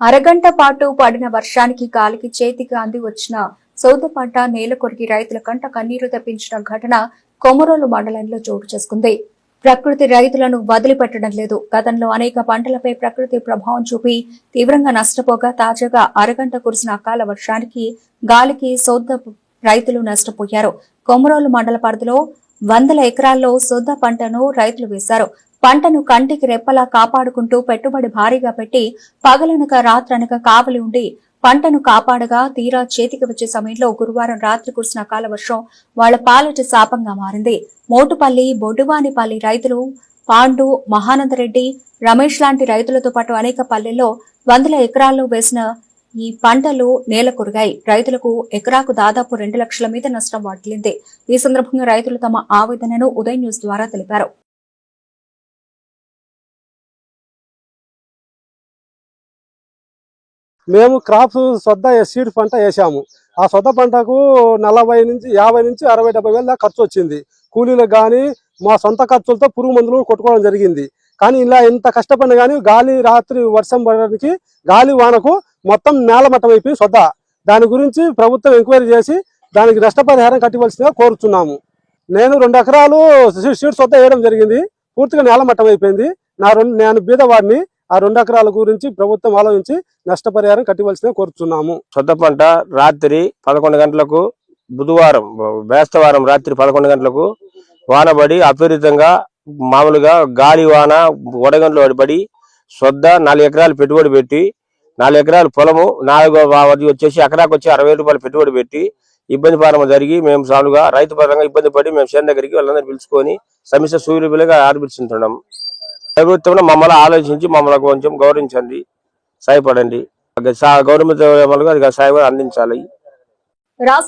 అరగంట పాటు పడిన వర్షానికి గాలికి చేతికి అంది వచ్చిన సౌద పంట నేల కొరికి రైతుల కంట కన్నీరు తెప్పించిన ఘటన కొమరోలు మండలంలో చోటు చేసుకుంది. ప్రకృతి రైతులను వదిలిపెట్టడం లేదు. గతంలో అనేక పంటలపై ప్రకృతి ప్రభావం చూపి తీవ్రంగా నష్టపోగా తాజాగా అరగంట కురిసిన అకాల వర్షానికి గాలికి సౌద రైతులు నష్టపోయారు. కొమరోలు మండల పరిధిలో వందల ఎకరాల్లో సొద్ద పంటను రైతులు వేశారు. పంటను కంటికి రెప్పలా కాపాడుకుంటూ పెట్టుబడి భారీగా పెట్టి పగలనక రాత్రనక కావలి ఉండి పంటను కాపాడగా తీరా చేతికి వచ్చే సమయంలో గురువారం రాత్రి కురిసిన అకాల వర్షం వాళ్ళ పాలట శాపంగా మారింది. మోటుపల్లి బొడ్డువానిపల్లి రైతులు పాండు మహానందరెడ్డి రమేష్ లాంటి రైతులతో పాటు అనేక పల్లెల్లో వందల ఎకరాల్లో వేసిన ఈ పంటలు నేల కొరిగాయి. రైతులకు ఎకరాకు దాదాపు రెండు లక్షల మీద నష్టం వాటిల్లింది. ఈ సందర్భంగా రైతులు తమ ఆవేదనను ఉదయ్ న్యూస్ ద్వారా తెలిపారు. మేము క్రాప్ సొద్ద సీడ్ పంట వేసాము. ఆ సొద్ద పంటకు నలభై నుంచి యాభై నుంచి అరవై డెబ్బై వేల ఖర్చు వచ్చింది. కూలీలకు కానీ మా సొంత ఖర్చులతో పురుగు మందులు కొట్టుకోవడం జరిగింది. కానీ ఇలా ఎంత కష్టపడిన కానీ గాలి రాత్రి వర్షం పడడానికి గాలి వానకు మొత్తం నేలమట్టం అయిపోయి సొద్ద. దాని గురించి ప్రభుత్వం ఎంక్వైరీ చేసి దానికి నష్టపరిహారం కట్టవలసిందిగా కోరుతున్నాము నేను రెండు ఎకరాలు సీడ్ సొద్ద వేయడం జరిగింది. పూర్తిగా నేలమట్టం అయిపోయింది. నా రెండు నేను బీదవాడిని. ఆ రెండు ఎకరాల గురించి ప్రభుత్వం ఆలోచించి నష్టపరిహారం కట్టవలసిందిగా కోరుతున్నాము. సొంత పంట రాత్రి పదకొండు గంటలకు బుధవారం బేస్తవారం రాత్రి పదకొండు గంటలకు వానబడి అపరితంగా మామూలుగా గాలి వాన వడగండ్లు పడి సొద్ద నాలుగు ఎకరాలు పెట్టుబడి పెట్టి నాలుగు ఎకరాలు పొలము నాలుగు అది వచ్చేసి ఎకరాకు వచ్చి అరవై రూపాయలు పెట్టుబడి పెట్టి ఇబ్బంది పాలన జరిగి మేము సాలుగా రైతు పరంగా ఇబ్బంది పడి మేము చేను దగ్గరికి వాళ్ళందరూ పిలుచుకొని సమస్య సూర్యులుగా ఆర్పిస్తుంటున్నాం ప్రభుత్వం మమ్మల్ని ఆలోచించి మమ్మల్ని కొంచెం గౌరవించండి. సహాయపడండి. గవర్నమెంట్ సహాయం అందించాలి.